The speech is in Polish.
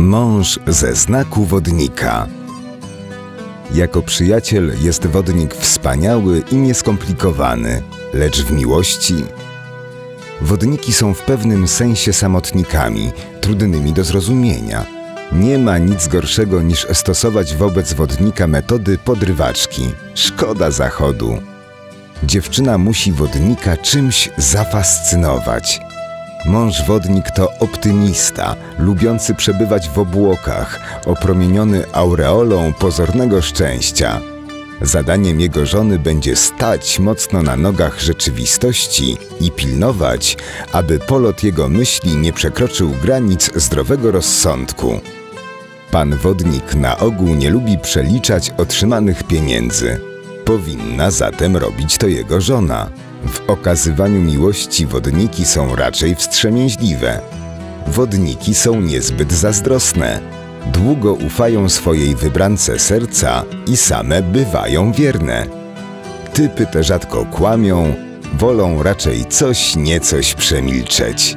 Mąż ze znaku wodnika. Jako przyjaciel jest wodnik wspaniały i nieskomplikowany, lecz w miłości. Wodniki są w pewnym sensie samotnikami, trudnymi do zrozumienia. Nie ma nic gorszego niż stosować wobec wodnika metody podrywaczki. Szkoda zachodu. Dziewczyna musi wodnika czymś zafascynować. Mąż wodnik to optymista, lubiący przebywać w obłokach, opromieniony aureolą pozornego szczęścia. Zadaniem jego żony będzie stać mocno na nogach rzeczywistości i pilnować, aby polot jego myśli nie przekroczył granic zdrowego rozsądku. Pan wodnik na ogół nie lubi przeliczać otrzymanych pieniędzy. Powinna zatem robić to jego żona. W okazywaniu miłości wodniki są raczej wstrzemięźliwe. Wodniki są niezbyt zazdrosne. Długo ufają swojej wybrance serca i same bywają wierne. Typy te rzadko kłamią, wolą raczej coś niecoś przemilczeć.